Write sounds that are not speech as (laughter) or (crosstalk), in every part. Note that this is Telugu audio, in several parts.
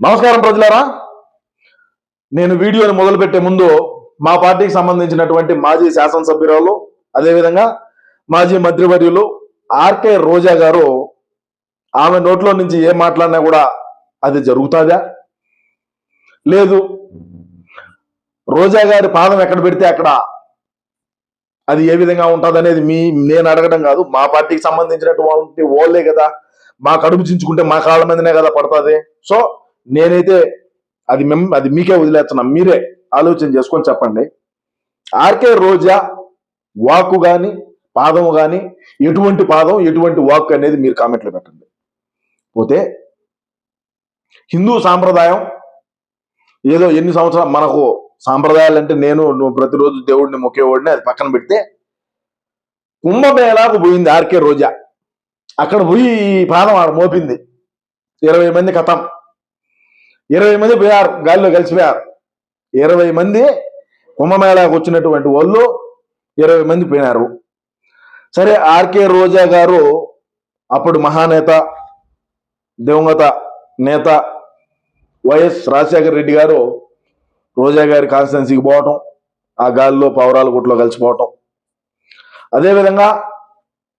నమస్కారం ప్రజలారా. నేను వీడియోని మొదలుపెట్టే ముందు మా పార్టీకి సంబంధించినటువంటి మాజీ శాసనసభ్యురాలు అదేవిధంగా మాజీ మంత్రివర్యులు ఆర్కే రోజా గారు ఆమె నోట్లో నుంచి ఏం మాట్లాడినా కూడా అది జరుగుతుందా? లేదు. రోజా గారి పాదం ఎక్కడ పెడితే అక్కడ అది ఏ విధంగా ఉంటుంది అనేది మీ నేను అడగడం కాదు. మా పార్టీకి సంబంధించినటువంటి వాళ్ళే కదా. మా కడుపు చించుకుంటే మా కాళ్ళ మీదనే కదా పడుతుంది. సో నేనైతే అది మేము అది మీకే వదిలేస్తున్నాం. మీరే ఆలోచన చేసుకొని చెప్పండి. ఆర్కే రోజా వాక్కు కానీ పాదము కానీ ఎటువంటి పాదం ఎటువంటి వాక్ అనేది మీరు కామెంట్లో పెట్టండి. పోతే హిందూ సాంప్రదాయం ఏదో ఎన్ని సంవత్సరాలు మనకు సాంప్రదాయాలు అంటే నేను నువ్వు ప్రతిరోజు దేవుడిని మొక్కేవాడిని అది పక్కన పెడితే కుంభమేళాకు పోయింది ఆర్కే రోజా. అక్కడ పోయి పాదం ఆడ మోపింది. ఇరవై మంది కథం. ఇరవై మంది పోయారు గాలిలో కలిసిపోయారు. ఇరవై మంది కుంభమేళాకు వచ్చినటువంటి వాళ్ళు ఇరవై మంది పోయినారు. సరే ఆర్కే రోజా గారు అప్పుడు మహానేత దివంగత నేత వైఎస్ రాజశేఖర రెడ్డి గారు రోజా గారి కాన్స్టిట్యున్సీకి పోవటం ఆ గాలిలో పౌరాల గుట్లో కలిసిపోవటం. అదేవిధంగా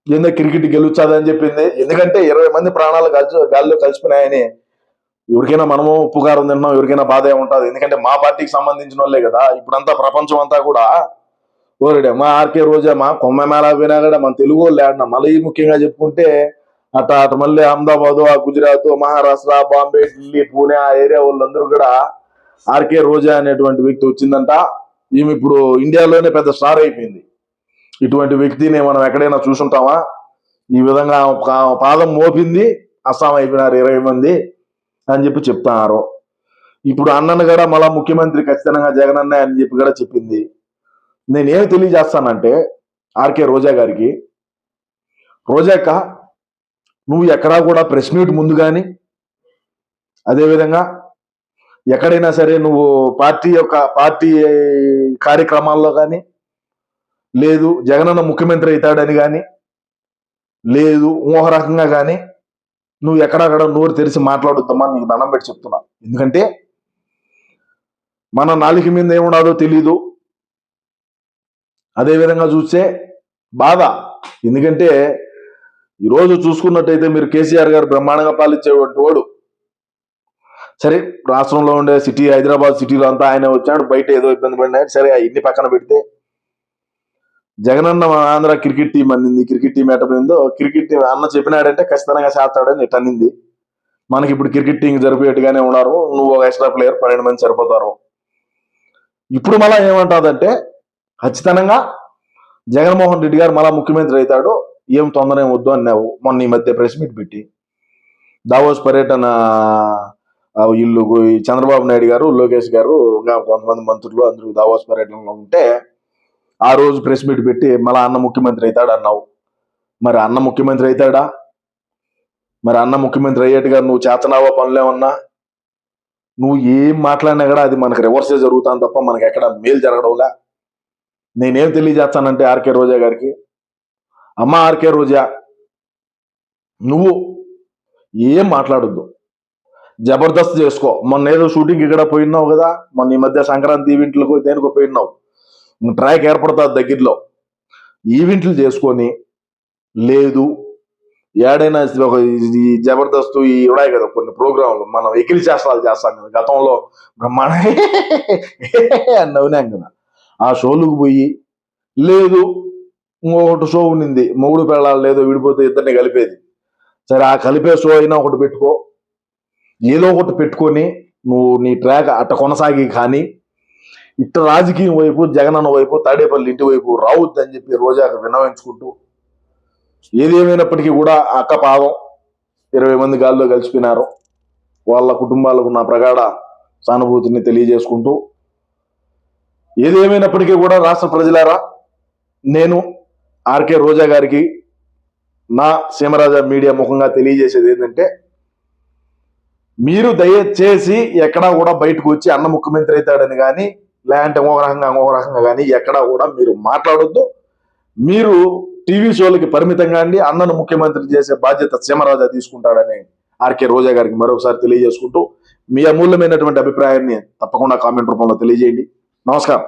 ఏందో క్రికెట్ గెలుచాదని చెప్పింది? ఎందుకంటే ఇరవై మంది ప్రాణాలు కలిసి గాలిలో కలిసిపోయినాయని ఎవరికైనా మనము ఉప్పుకారం తిన్నాం ఎవరికైనా బాధ ఉంటుంది. ఎందుకంటే మా పార్టీకి సంబంధించిన వాళ్ళే కదా. ఇప్పుడంతా ప్రపంచం అంతా కూడా ఓరడే మా ఆర్కే రోజా మా కొమ్మ మేళ పోయినా కూడా మన తెలుగు వాళ్ళు ఆడిన మళ్ళీ ముఖ్యంగా చెప్పుకుంటే అట అటు మళ్ళీ అహ్మదాబాద్ ఆ గుజరాత్ మహారాష్ట్ర బాంబే ఢిల్లీ పూణే ఆ ఏరియా వాళ్ళందరూ కూడా ఆర్కే రోజా అనేటువంటి వ్యక్తి వచ్చిందంట. ఈమె ఇప్పుడు ఇండియాలోనే పెద్ద స్టార్ అయిపోయింది. ఇటువంటి వ్యక్తిని మనం ఎక్కడైనా చూసుంటామా? ఈ విధంగా ఒక పాదం మోపింది అస్సాం అయిపోయినారు ఇరవై మంది. అని చెప్పి చెప్తున్నారు. ఇప్పుడు అన్నను కూడా మళ్ళా ముఖ్యమంత్రి ఖచ్చితంగా జగన్ అన్న అని చెప్పి కూడా చెప్పింది. నేనేమి తెలియజేస్తానంటే ఆర్కే రోజా గారికి రోజాక నువ్వు ఎక్కడా కూడా ప్రెస్ మీట్ ముందు కానీ అదేవిధంగా ఎక్కడైనా సరే నువ్వు పార్టీ యొక్క పార్టీ కార్యక్రమాల్లో కానీ లేదు జగనన్న ముఖ్యమంత్రి అవుతాడని కానీ లేదు ఇంకొక రకంగా కానీ నువ్వు ఎక్కడక్కడ నోరు తెరిచి మాట్లాడుద్దామా నీకు దండం పెట్టి చెప్తున్నా. ఎందుకంటే మన నాలుక మీద ఏమున్నాదో తెలీదు. అదేవిధంగా చూస్తే బాధ. ఎందుకంటే ఈరోజు చూసుకున్నట్టయితే మీరు కేసీఆర్ గారు బ్రహ్మాండంగా పాలించేటువంటి వాడు. సరే రాష్ట్రంలో ఉండే సిటీ హైదరాబాద్ సిటీలో అంతా ఆయన వచ్చాడు బయట ఏదో ఇబ్బంది పడినాయని సరే ఇన్ని పక్కన పెడితే జగనన్న ఆంధ్ర క్రికెట్ టీం అన్నింది క్రికెట్ టీం ఎట్టపోయిందో క్రికెట్ టీం అన్న చెప్పినాడంటే ఖచ్చితంగా చేస్తాడని ఇట్ అన్నింది. మనకి ఇప్పుడు క్రికెట్ టీం జరిపేట్టుగానే ఉన్నారు. నువ్వు ఒక ఎక్స్ట్రా ప్లేయర్ పన్నెండు మంది సరిపోతారు. ఇప్పుడు మళ్ళా ఏమంటాదంటే ఖచ్చితంగా జగన్మోహన్ రెడ్డి గారు మళ్ళా ముఖ్యమంత్రి అవుతాడు. ఏం తొందర ఏం వద్దు అన్నావు. మొన్న ఈ మధ్య ప్రెస్ మీట్ పెట్టి. దావోస్ పర్యటన ఇల్లు చంద్రబాబు నాయుడు గారు లోకేష్ గారు ఇంకా కొంతమంది మంత్రులు అందరూ దావోస్ పర్యటనలో ఉంటే ఆ రోజు ప్రెస్ మీట్ పెట్టి మళ్ళా అన్న ముఖ్యమంత్రి అవుతాడు అన్నావు? మరి అన్న ముఖ్యమంత్రి అవుతాడా? మరి అన్న ముఖ్యమంత్రి అయ్యేట్టుగా నువ్వు చేతనావా పనులేమన్నా నువ్వు ఏం మాట్లాడినా కూడా అది మనకు రివర్సే జరుగుతాను తప్ప మనకి ఎక్కడ మేలు జరగడంలా? నేనేం తెలియజేస్తానంటే ఆర్కే రోజా గారికి అమ్మ ఆర్కే రోజా నువ్వు ఏం మాట్లాడొద్దు. జబర్దస్త్ చేసుకో. మొన్న ఏదో షూటింగ్ ఇక్కడ పోయినావు కదా? మొన్న ఈ మధ్య సంక్రాంతి ఈవెంట్లకు దేనికో పోయినావు ట్రాక్ ఏర్పడుతుంది దగ్గరలో. ఈవెంట్లు చేసుకొని లేదు ఏడైనా ఒక ఈ జబర్దస్త్ ఈ ఉన్నాయి కదా కొన్ని ప్రోగ్రాంలు మనం ఎకిలి చేష్టాలు చేస్తాం కదా గతంలో బ్రహ్మాండ (laughs) అని నవ్వినాం కదా. ఆ షోలకు పోయి లేదు ఇంకొకటి షో ఉండింది మొగుడు పెళ్ళాలి లేదో విడిపోతే ఇద్దరిని కలిపేది. సరే ఆ కలిపే షో అయినా ఒకటి పెట్టుకో ఏదో ఒకటి పెట్టుకొని నువ్వు నీ ట్రాక్ అట్ట కొనసాగి కానీ ఇట్ట రాజకీయం వైపు జగనన్న వైపు తాడేపల్లి ఇంటి వైపు రావద్దు అని చెప్పి రోజాకు విన్నవించుకుంటూ ఏదేమైనప్పటికీ కూడా ఆ అక్క పాదం ఇరవై మంది గాల్లో కలిసిపోయినారు. వాళ్ళ కుటుంబాలకు నా ప్రగాఢ సానుభూతిని తెలియజేసుకుంటూ ఏదేమైనప్పటికీ కూడా రాష్ట్ర ప్రజలారా నేను ఆర్కే రోజా గారికి నా సీమరాజా మీడియా ముఖంగా తెలియజేసేది ఏంటంటే మీరు దయచేసి ఎక్కడా కూడా బయటకు వచ్చి అన్న ముఖ్యమంత్రి అవుతాడని కానీ లేదంటే ఇంకొక రకంగా ఇంకొక రకంగా కానీ ఎక్కడా కూడా మీరు మాట్లాడొద్దు. మీరు టీవీ షోలకి పరిమితంగా అండి. అన్నను ముఖ్యమంత్రి చేసే బాధ్యత సీమరాజా తీసుకుంటాడని ఆర్కే రోజా గారికి మరొకసారి తెలియజేసుకుంటూ మీ అమూల్యమైనటువంటి అభిప్రాయాన్ని తప్పకుండా కామెంట్ రూపంలో తెలియజేయండి. నమస్కారం.